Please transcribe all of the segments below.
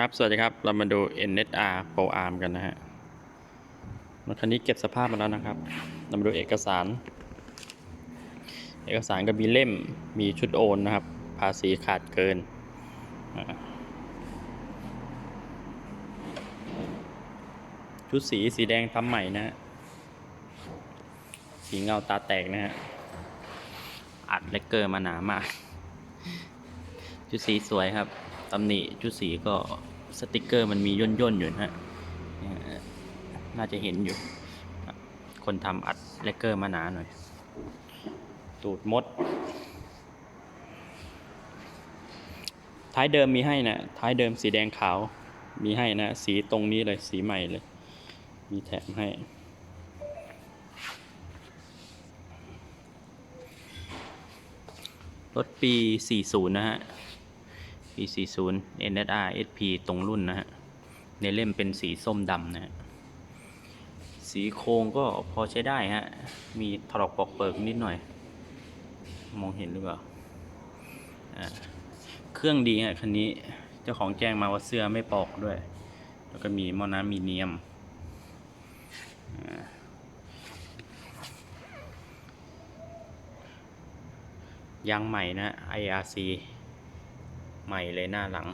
ครับ สวัสดีครับ เรามาดู NSR Pro Arm กันนะฮะ รถคันนี้เก็บสภาพมาแล้วนะครับ เรามาดูเอกสาร เอกสารก็มีเล่ม มีชุดโอนนะครับ ภาษีขาดเกิน ชุดสีสีแดงทำใหม่นะฮะ สีเงาตาแตกนะฮะ อัดเลกเกอร์มาหนามาก ชุดสีสวยครับ ตำหนิชุดสีก็สติกเกอร์มันมีย่นย่นๆอยู่นะฮะเนี่ยน่าจะเห็นอยู่ คนทำอัดเลกเกอร์มาหนาหน่อย ตูดมด ท้ายเดิมมีให้นะ ท้ายเดิมสีแดงขาว มีให้นะ สีตรงนี้เลย สีใหม่เลย มีแถมให้รถปี 40 นะฮะ ปี40 NSR SP ตรงรุ่นนะฮะ ในเล่มเป็นสีส้มดำนะฮะ สีโครงก็พอใช้ได้ฮะ มีถลอกปอกเปิกนิดหน่อย มองเห็นหรือเปล่า เครื่องดีฮะคันนี้ เจ้าของแจ้งมาว่าเสื้อไม่ปอกด้วย แล้วก็มีหม้อน้ำมีเนียม ยางใหม่นะ IRC ใหม่เลยหน้าหลัง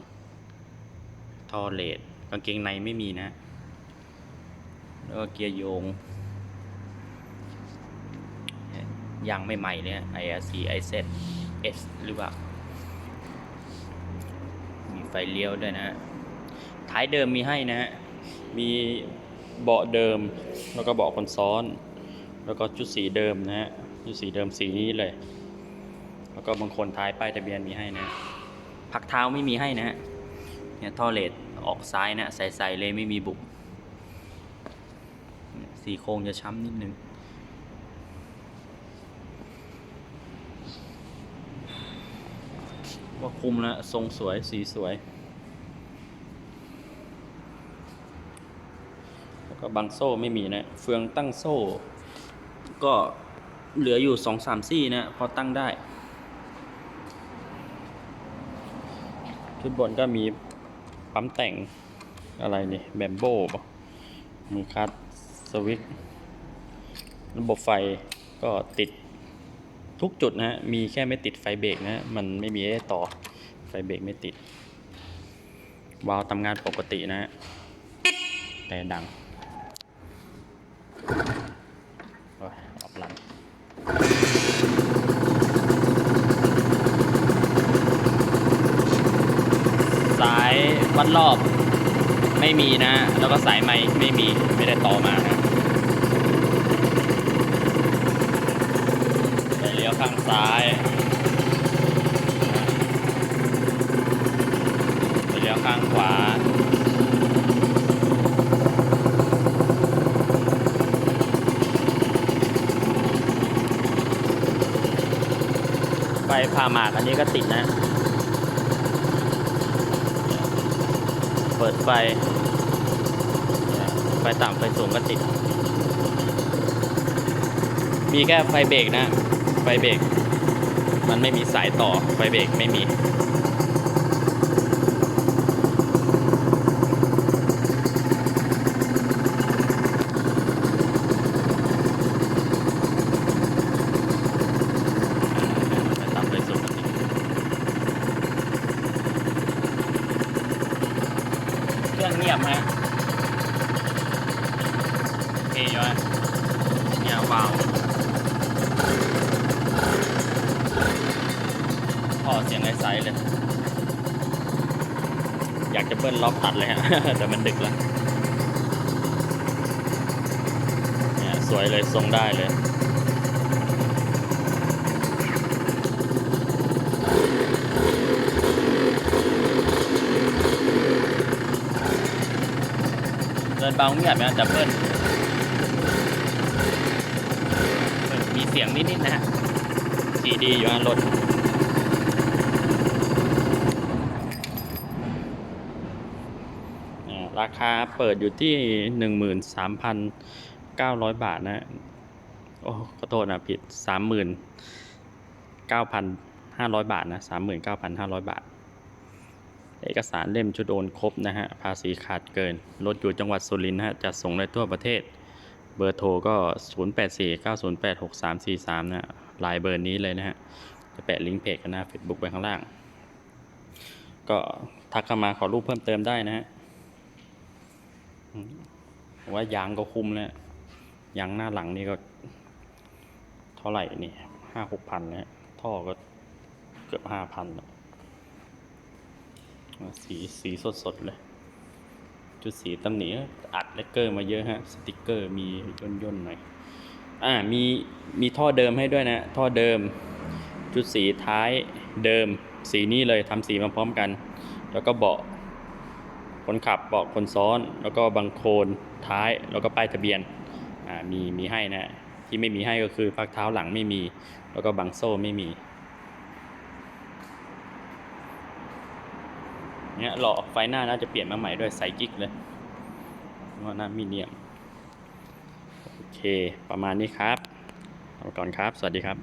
ท่อเลดกางเกงในไม่มีนะ แล้วก็เกียร์โยงยังไม่ใหม่เลยนะ IRC IZ S หรือเปล่า มีไฟเลี้ยวด้วยนะฮะท้ายเดิมมีให้นะฮะมีเบาะเดิม แล้วก็เบาะคนซ้อน แล้วก็ชุดสีเดิมนะฮะชุดสีเดิมสีนี้เลย แล้วก็บางคนท้ายป้ายทะเบียนมีให้นะ พักเท้าไม่มีให้นะฮะเนี่ยท่อเลดออกซ้ายนะใสๆเลยไม่มีบุบสีโครงจะช้ำนิดนึงว่าคุมแล้วทรงสวยสีสวย แล้วก็บังโซ่ไม่มีนะ เฟืองตั้งโซ่ ก็เหลืออยู่สองสามซี่นะ พอตั้งได้ ชุดบนก็มีปั๊มแต่งอะไรนี่แบมโบ้มือคัดสวิตช์ระบบไฟก็ติดทุกจุดนะฮะ มีแค่ไม่ติดไฟเบรกนะมันไม่มีให้ต่อไฟเบรกไม่ติด วาล์วทำงานปกตินะฮะ แต่ดัง โอ้ยออกหลัง สายวัดรอบไม่มีนะ แล้วก็สายไม้ไม่มีไม่ได้ต่อมานะไปเลี้ยวข้างซ้ายไปเลี้ยวข้างขวาไฟพาหมากอันนี้ก็ติดนะ เปิดไฟ ไฟต่ำไฟสูงก็ติด มีแค่ไฟเบรกนะ ไฟเบรก มันไม่มีสายต่อ ไฟเบรกไม่มี ไฟต่ำไฟสูงก็ติด เครื่องเงียบฮะโอเคอยู่ฮะเนี่ยวาวพอเสียงใสๆเลย อยากจะเบิ้ลล็อกตัดเลยฮะ แต่มันดึกแล้ว เนี่ย สวยเลยทรงได้เลย นเบาเงียบนะแต่เบิ้ลมีเสียงนิดๆนะฮะดีดีอยู่ฮะรถราคาเปิดอยู่ที่หนึ่งหมื่นสามพันเก้าร้อยบาทนะโอ้ขอโทษนะผิดสามหมื่นเก้าพันห้าร้อยบาทนะสามหมื่นเก้าพันห้าร้อยบาท เอกสารเล่มชุดโอนครบนะฮะ ภาษีขาดเกิน รถอยู่จังหวัดสุรินทร์นะฮะ จัดส่งได้ทั่วประเทศ เบอร์โทรก็ 0849086343 นะฮะไลน์เบอร์นี้เลยนะฮะ จะแปะลิงก์เพจกันหน้า Facebook ไว้ข้างล่าง ก็ทักเข้ามาขอรูปเพิ่มเติมได้นะฮะว่ายางก็คุ้มแล้วยางหน้าหลังนี่ก็ เท่าไหร่นี่ห้าหกพันนะฮะ ท่อก็เกือบห้าพัน สีสีสดสดเลย จุดสีตำหนิอัดเลกเกอร์มาเยอะฮะ สติกเกอร์มีย่นย่นหน่อย อ่ามีมีท่อเดิมให้ด้วยนะ ท่อเดิม จุดสีท้ายเดิม สีนี้เลยทำสีมาพร้อมกัน แล้วก็เบาะคนขับเบาะคนซ้อน แล้วก็บังโคลนท้ายแล้วก็ป้ายทะเบียนอ่ามีมีให้นะที่ไม่มีให้ก็คือพักเท้าหลังไม่มี แล้วก็บังโซ่ไม่มี เนี่ยหล่อไฟหน้าน่าจะเปลี่ยนมาใหม่ด้วยใสกิ๊กเลยว่าหน้ามีเนียม โอเค ประมาณนี้ครับเอาก่อนครับ สวัสดีครับ